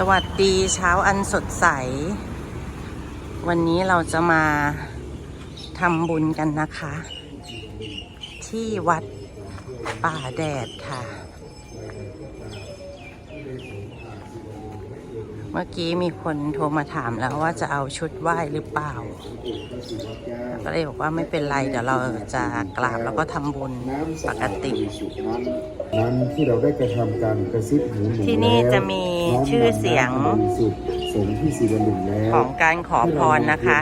สวัสดีเช้าอันสดใส วันนี้เราจะมาทำบุญกันนะคะ ที่วัดป่าแดดค่ะ มื่อกี้มีคนโทรมาถามแล้วว่าจะเอาชุดไหว้หรือเปล่า ก็เลยบอกว่าไม่เป็นไรเดี๋ยวเราจะกราบแล้วก็ทำบุญปกตินั้นที่เราได้กระทำการกระซิบหูหนูที่นี่จะมีชื่อเสียงน้อมนำน้ำบริสุทธิ์สงฆ์ที่ศิวลึงแล้วของการขอพรนะคะ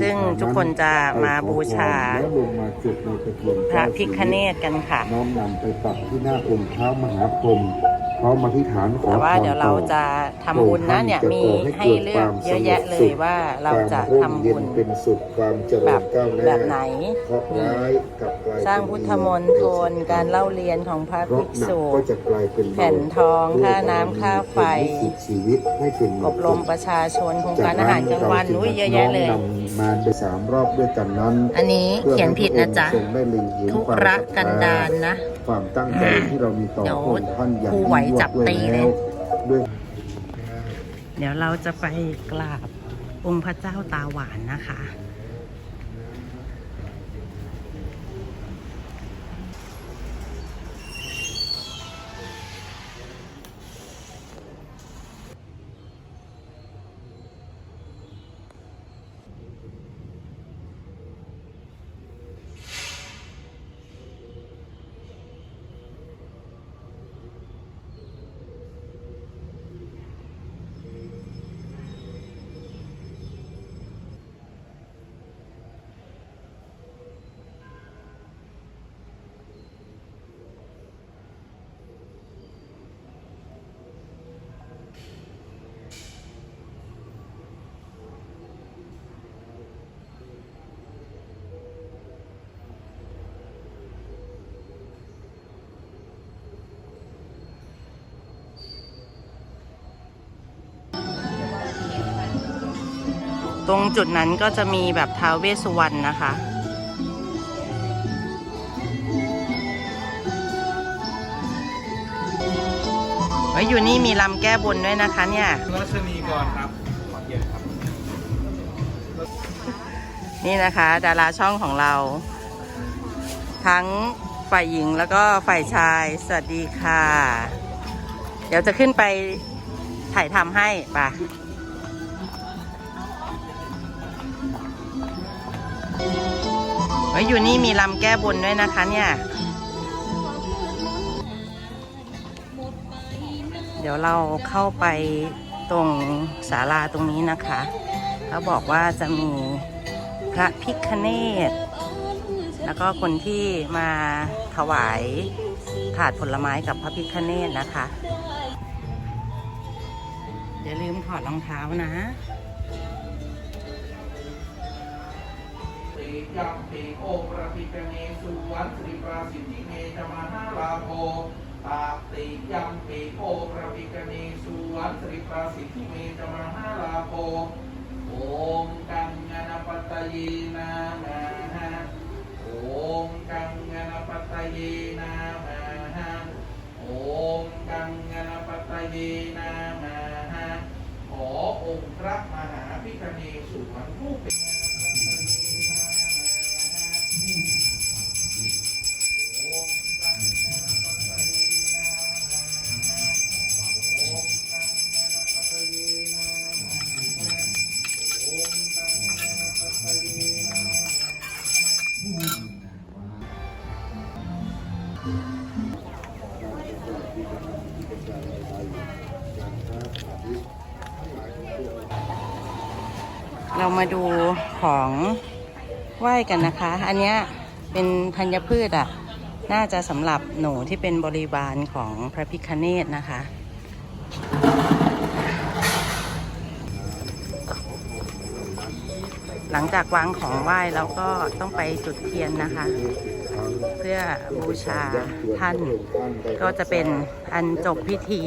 ซึ่งทุกคนจะมาบูชาแล้วลงมาจุดในตะเกียงพระพิคเนตกันค่ะน้อมนำไปปักที่หน้าองค์เท้ามหาพรหมพ ร้อมมาที่ฐานขอแต่ว่าพรเดี๋ยวเราต่อจะทำบุญนะเนี่ยมีให้เลือกเยอะแยะเลยว่าเราจะทำบุญความร่มเย็นเป็นสุขความเจริแบญบก้าวหน้าแบบไหนเคราะห์ร้ายกลับกลายสร้างพุทธมนตรการเล่าเรียนของพระเพราะภิกหนักษุก็จะกลายเป็นเบาแผ่นทองค่าน้ำค่าไฟให้ชีวิตให้เป็นอบรมประชาชนโครงการอาหารกลางวันอุ้ยเยอะแยะเลยน้อมนำมาไปสามรอบด้วยกันนั้นอันนี้เขียนผิดนะจ๊ะเพื่อให้พรองค์ทรงได้เล็งเห็นทุความรศรัทธกันดารนะความตั้งใจที่เรามีต่อเดี๋ยวพระองค์ท่านอย่างครูไหวยิ่งยวดจับตีเลยด้วยเดี๋ยวเราจะไปกราบองค์พระเจ้าตาหวานนะคะ ตรงจุดนั้นก็จะมีแบบท้าวเวสสุวรรณนะคะไว้ยอยู่นี่มีลำแก้บนด้วยนะคะเนี่ยรัชนีก่อนครับขอเย็นครับ นี่นะคะ ดาราช่องของเรา ทั้งฝ่ายหญิงแล้วก็ฝ่ายชาย สวัสดีค่ะ เดี๋ยวจะขึ้นไปถ่ายทำให้ปะ ไว้ยอยู่นี่มีลำแก้บนด้วยนะคะเนี่ย เดี๋ยวเราเข้าไปตรงศาลาตรงนี้นะคะเขาบอกว่าจะมีพระพิคเนตแล้วก็คนที่มาถวายถาดผลไม้กับพระพิคเนตนะคะ อย่าลืมถอดรองเท้านะ ยัมปิโอประปิกเนสุวัตตริปราสิทธิเมจมหาลาโภตาติยัมปิโอประปิกเนสุวัตตริปราสิทธิเมจมหาลาโภโอมกังงานปัตตเยนะมหะโอมกังงานปัตตเยนะมหะโอมกังงานปัตตเย เรามาดูของไหว้กันนะคะ อันเนี้ยเป็นธัญพืชอะ น่าจะสำหรับหนูที่เป็นบริวารของพระพิคเนตนะคะ หลังจากวางของไหว้แล้วก็ต้องไปจุดเทียนนะคะ เพื่อบูชาท่านก็จะเป็นอันจบพิธี